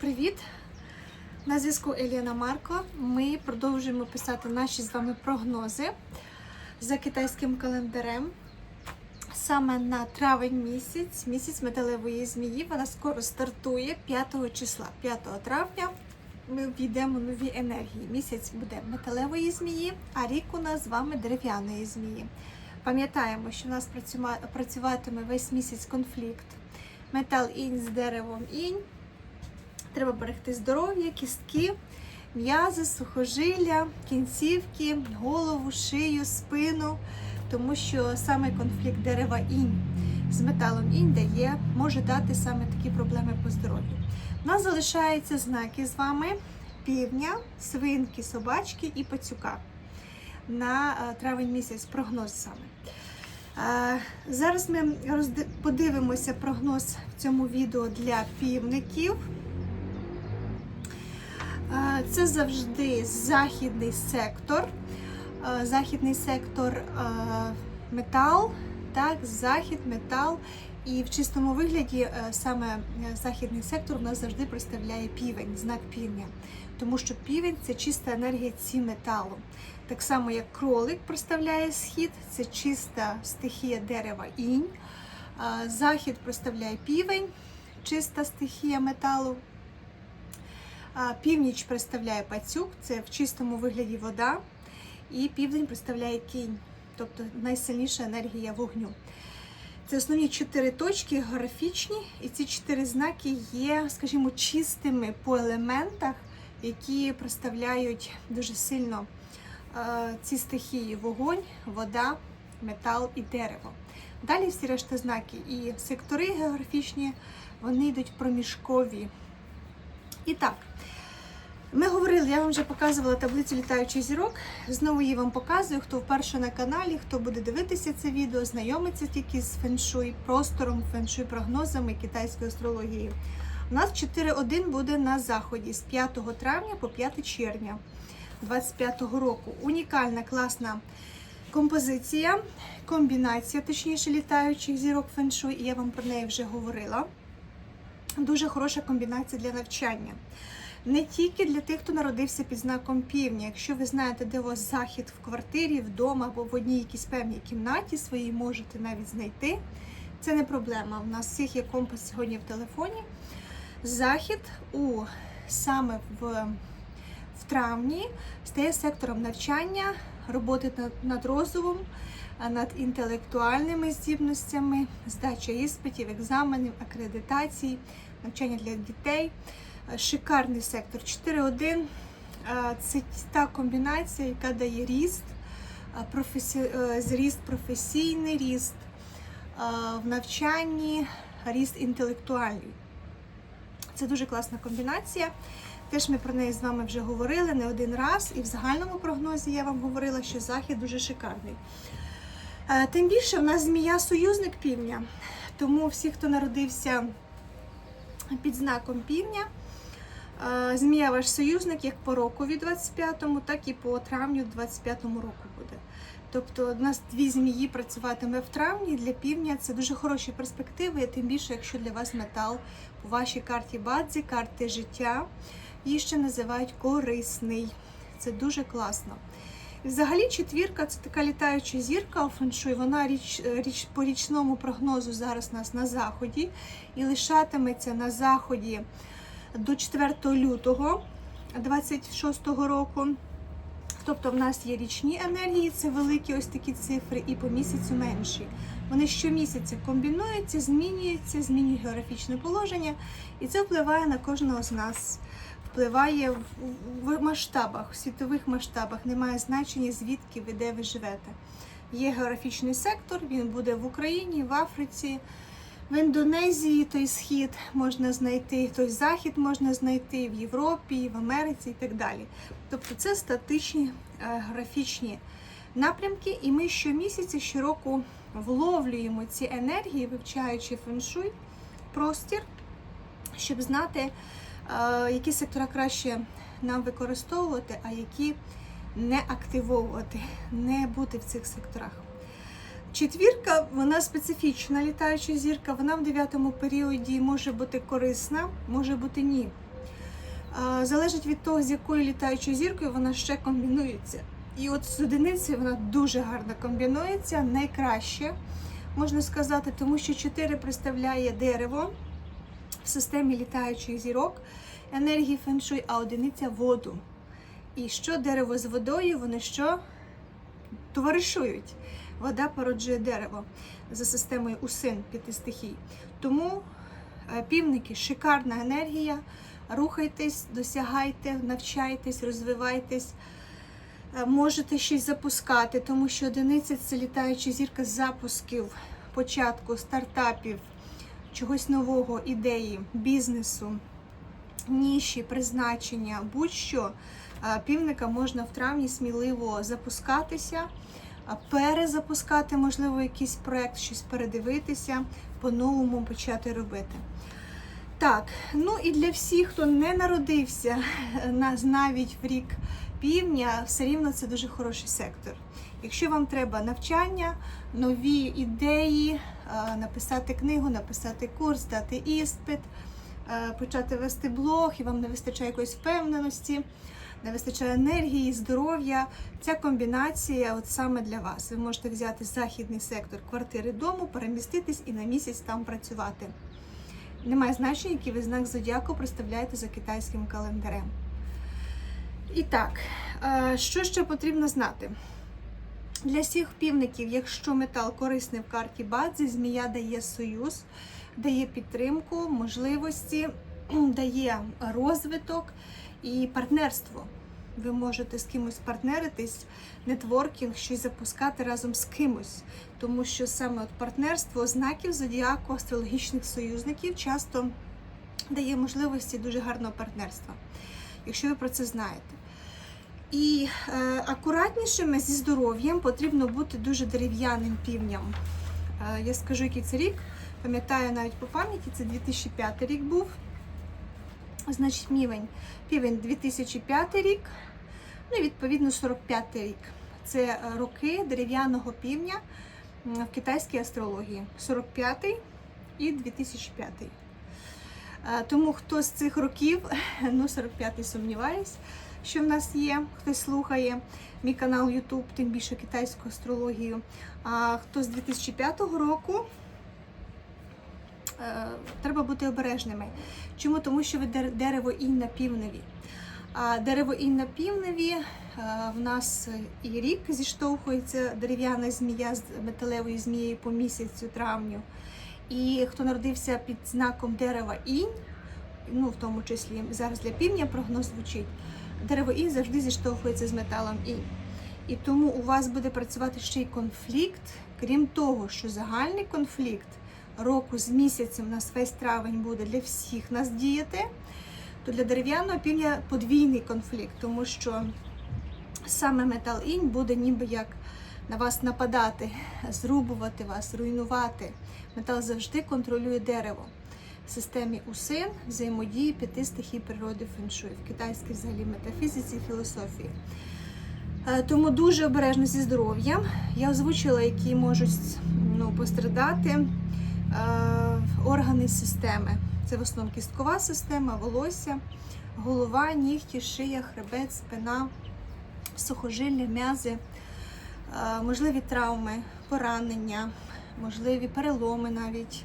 Привіт! На зв'язку Еліна Марко. Ми продовжуємо писати наші з вами прогнози за китайським календарем. Саме на травень місяць, місяць металевої змії, вона скоро стартує 5 числа, 5 травня. Ми війдемо нові енергії. Місяць буде металевої змії, а рік у нас з вами дерев'яної змії. Пам'ятаємо, що у нас працюватиме весь місяць конфлікт. Метал інь з деревом інь. Треба берегти здоров'я, кістки, м'язи, сухожилля, кінцівки, голову, шию, спину, тому що саме конфлікт дерева інь з металом інь дає, може дати саме такі проблеми по здоров'ю. У нас залишаються знаки з вами півня, свинки, собачки і пацюка на е, травень місяць прогноз саме. Е, Зараз ми подивимося прогноз в цьому відео для півників. Це завжди західний сектор. Західний сектор метал, так, захід, метал. І в чистому вигляді е, саме е, західний сектор у нас завжди представляє півень, знак півня. Тому що півень це чиста енергія ці металу. Так само, як кролик представляє схід, це чиста стихія дерева інь. Захід представляє півень, чиста стихія металу. Північ представляє пацюк, це в чистому вигляді вода, і південь представляє кінь, тобто найсильніша енергія вогню. Це основні чотири точки географічні, і ці чотири знаки є, скажімо, чистими по елементах, які представляють дуже сильно ці стихії: вогонь, вода, метал і дерево. Далі всі решта знаки і сектори географічні, вони йдуть проміжкові. І так, ми говорили, я вам вже показувала таблицю літаючих зірок. Знову її вам показую. Хто вперше на каналі, хто буде дивитися це відео, знайомиться тільки з феншуй, простором, феншуй прогнозами китайської астрології. У нас 4.1 буде на заході з 5 травня по 5 червня 2025 року. Унікальна класна композиція, комбінація, точніше, літаючих зірок феншуй, і я вам про неї вже говорила. Дуже хороша комбінація для навчання. Не тільки для тих, хто народився під знаком півня. Якщо ви знаєте, де у вас захід в квартирі, вдома або в одній якійсь певній кімнаті своїй можете навіть знайти. Це не проблема. У нас всіх є компас сьогодні в телефоні. Захід у саме в, в травні стає сектором навчання, роботи над, над розумом, над інтелектуальними здібностями, здача іспитів, екзаменів, акредитацій, навчання для дітей. Е, Шикарний сектор 4.1. Е, Це та комбінація, яка дає ріст, е, професі... зріст професійний, ріст в навчанні, ріст інтелектуальний. Це дуже класна комбінація. Теж ми про неї з вами вже говорили не один раз, і в загальному прогнозі я вам говорила, що захід дуже шикарний. Е, Тим більше в нас змія союзник півня. Тому всі, хто народився під знаком півня, е, змія ваш союзник як по рокові 25-му, так і по травню 25-му року буде. Тобто у нас дві змії працюватиме в травні для півня. Це дуже хороші перспективи, тим більше, якщо для вас метал по вашій карті Бадзі, карти життя, її ще називають корисний. Це дуже класно. Взагалі, четвірка це така літаюча зірка у феншуй. Вона річ, річ по річному прогнозу зараз у нас на заході і лишатиметься на заході до 4 лютого 26 року. Тобто в нас є річні енергії, це великі ось такі цифри, і по місяцю менші. Вони щомісяця комбінуються, змінюються, змінюють географічне положення, і це впливає на кожного з нас. Впливає в, масштабах, в світових масштабах. Немає значення, звідки ви де ви живете. Є географічний сектор, він буде в Україні, в Африці, в Індонезії той схід можна знайти, той захід можна знайти в Європі, в Америці і так далі. Тобто це статичні е, графічні напрямки, і ми щомісяця, щороку вловлюємо ці енергії, вивчаючи феншуй, простір, щоб знати, які сектора краще нам використовувати, а які не активовувати, не бути в цих секторах. Четвірка, вона специфічна літаюча зірка, вона в дев'ятому періоді може бути корисна, може бути ні. Залежить від того, з якою літаючою зіркою вона ще комбінується. І от з одиницею вона дуже гарно комбінується, найкраще, можна сказати, тому що 4 представляє дерево в системі літаючих зірок, енергії феншуй, а одиниця воду. І що дерево з водою, вони що товаришують. Вода породжує дерево за системою усин п'яти стихій. Тому е, півники шикарна енергія. Рухайтесь, досягайте, навчайтесь, розвивайтесь. Е, Можете щось запускати, тому що одиниця це літаюча зірка запусків, початку, стартапів, чогось нового, ідеї, бізнесу, ніші, призначення, будь-що. Е, Півника можна в травні сміливо запускатися, перезапускати, можливо, якийсь проект, щось передивитися, по-новому почати робити. Так, ну і для всіх, хто не народився навіть в рік півдня, все рівно це дуже хороший сектор. Якщо вам треба навчання, нові ідеї, е, написати книгу, написати курс, дати іспит, е, почати вести блог, і вам не вистачає якоїсь впевненості, не вистачає енергії, здоров'я. Ця комбінація от саме для вас. Ви можете взяти західний сектор квартири дому, переміститись і на місяць там працювати. Немає значення, який ви знак зодіаку представляєте за китайським календарем. І так, е, що ще потрібно знати? Для всіх півників, якщо метал корисний в карті Бадзи, змія дає союз, дає підтримку, можливості, дає розвиток і партнерство. Ви можете з кимось партнеритись, нетворкінг, щось запускати разом з кимось. Тому що саме от партнерство знаків зодіаку, астрологічних союзників часто дає можливості дуже гарного партнерства, якщо ви про це знаєте. І е, акуратнішими зі здоров'ям потрібно бути дуже дерев'яним півням. Е, я скажу, який це рік. Пам'ятаю навіть по пам'яті, це 2005 рік був. Значить, мівень. Півень 2005 рік, ну і відповідно 45 рік. Це е, роки дерев'яного півня в китайській астрології. 45 і 2005. Е, Тому хто з цих років, ну 45-й сумніваюсь, що в нас є, хтось слухає мій канал YouTube, тим більше китайську астрологію. А хто з 2005 року, е, треба бути обережними. Чому? Тому що ви дерево інь на півневі. А дерево інь на півневі е, в нас і рік зіштовхується дерев'яна змія з металевою змією по місяцю травню. І хто народився під знаком дерева інь, ну в тому числі зараз для півдня прогноз звучить. Дерево інь завжди зіштовхується з металом інь. І тому у вас буде працювати ще й конфлікт, крім того, що загальний конфлікт року з місяцем у нас весь травень буде для всіх нас діяти, то для дерев'яного півня подвійний конфлікт, тому що саме метал інь буде ніби як на вас нападати, зрубувати вас, руйнувати. Метал завжди контролює дерево. В системі усин взаємодії п'яти стихій природи феншуй, в китайській взагалі метафізиці і філософії. Е, Тому дуже обережно зі здоров'ям. Я озвучила, які можуть ну, пострадати е, органи системи. Це в основному кісткова система, волосся, голова, нігті, шия, хребет, спина, сухожилля, м'язи, можливі травми, поранення, можливі переломи навіть,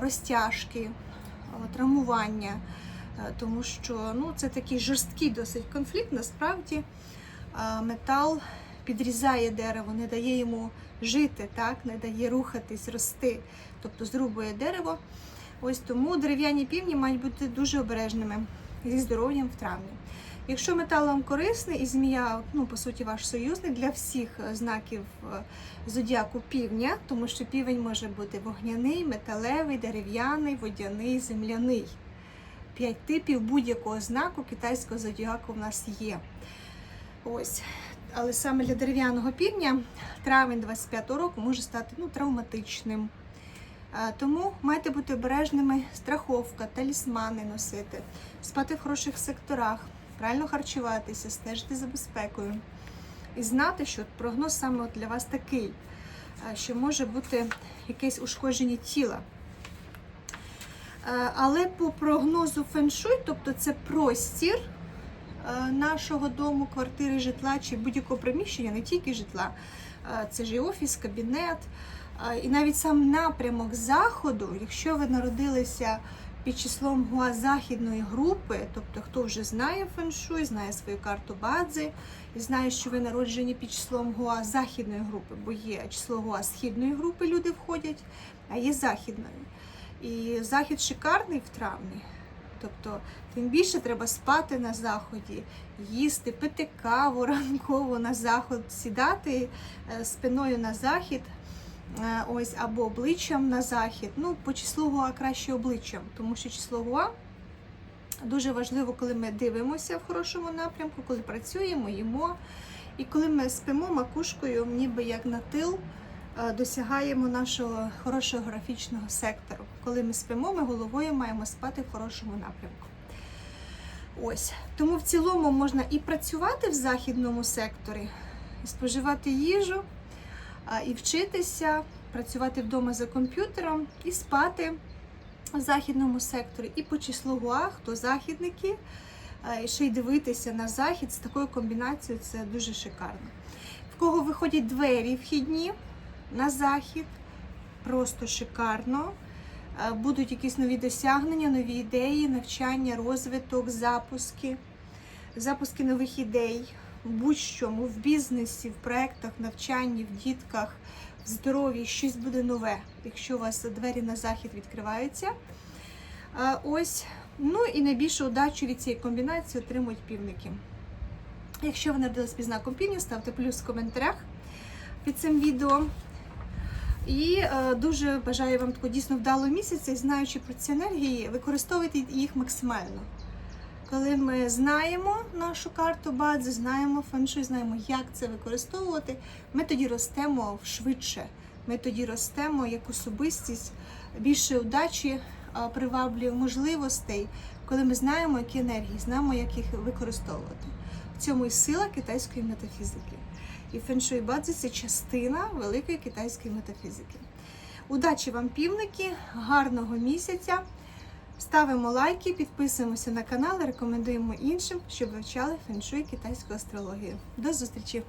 розтяжки, травмування. Е, Тому що ну, це такий жорсткий досить конфлікт. Насправді метал підрізає дерево, не дає йому жити, так? не дає рухатись, рости, тобто зрубує дерево. Ось тому дерев'яні півні мають бути дуже обережними зі здоров'ям в травні. Якщо метал вам корисний і змія, ну по суті, ваш союзник для всіх е, знаків е, зодіаку півня, тому що півень може бути вогняний, металевий, дерев'яний, водяний, земляний. П'ять типів будь-якого знаку китайського зодіаку в нас є. Ось. Але саме для дерев'яного півня травень 25-го року може стати ну, травматичним. Тому майте бути обережними, страховка, талісмани носити, спати в хороших секторах, правильно харчуватися, стежити за безпекою. І знати, що прогноз саме для вас такий, що може бути якесь ушкодження тіла. Е, Але по прогнозу феншуй, тобто це простір е, нашого дому, квартири, житла чи будь-якого приміщення, не тільки житла. Е, Це ж і офіс, кабінет. Е, І навіть сам напрямок заходу, якщо ви народилися під числом гуа західної групи, тобто хто вже знає феншуй, знає свою карту бадзи, і знає, що ви народжені під числом гуа західної групи, бо є число гуа східної групи, люди входять, а є західної. І захід шикарний в травні. Тобто, тим більше треба спати на заході, їсти, пити каву ранково на заход, сідати е, спиною на захід, ось або обличчям на захід. Ну, по числу Гуа краще обличчям, тому що число Гуа дуже важливо, коли ми дивимося в хорошому напрямку, коли працюємо, їмо. І коли ми спимо макушкою, ніби як на тил, е, досягаємо нашого хорошого графічного сектору. Коли ми спимо, ми головою маємо спати в хорошому напрямку. Ось тому в цілому можна і працювати в західному секторі, і споживати їжу, і вчитися, працювати вдома за комп'ютером і спати в західному секторі. І по числу гуа, хто західники, і ще й дивитися на захід з такою комбінацією це дуже шикарно. В кого виходять двері вхідні на захід, просто шикарно. Будуть якісь нові досягнення, нові ідеї, навчання, розвиток, запуски, запуски нових ідей, в будь-чому, в бізнесі, в проєктах, навчанні, в дітках, в здоров'ї, щось буде нове, якщо у вас двері на захід відкриваються. Ось, ну і найбільшу удачу від цієї комбінації отримують півники. Якщо ви народились під знаком півня, ставте плюс в коментарях під цим відео. І е, дуже бажаю вам такого дійсно вдалого місяця і знаючи про ці енергії, використовуйте їх максимально. Коли ми знаємо нашу карту бадзи, знаємо феншуй, знаємо, як це використовувати, ми тоді ростемо швидше. Ми тоді ростемо як особистість, більше удачі е, приваблює можливостей, коли ми знаємо, які енергії, знаємо, як їх використовувати. В цьому і сила китайської метафізики. І феншуй бадзи це частина великої китайської метафізики. Удачі вам, півники, гарного місяця! Ставимо лайки, підписуємося на канал, рекомендуємо іншим, щоб вивчали феншуй китайську астрологію. До зустрічі!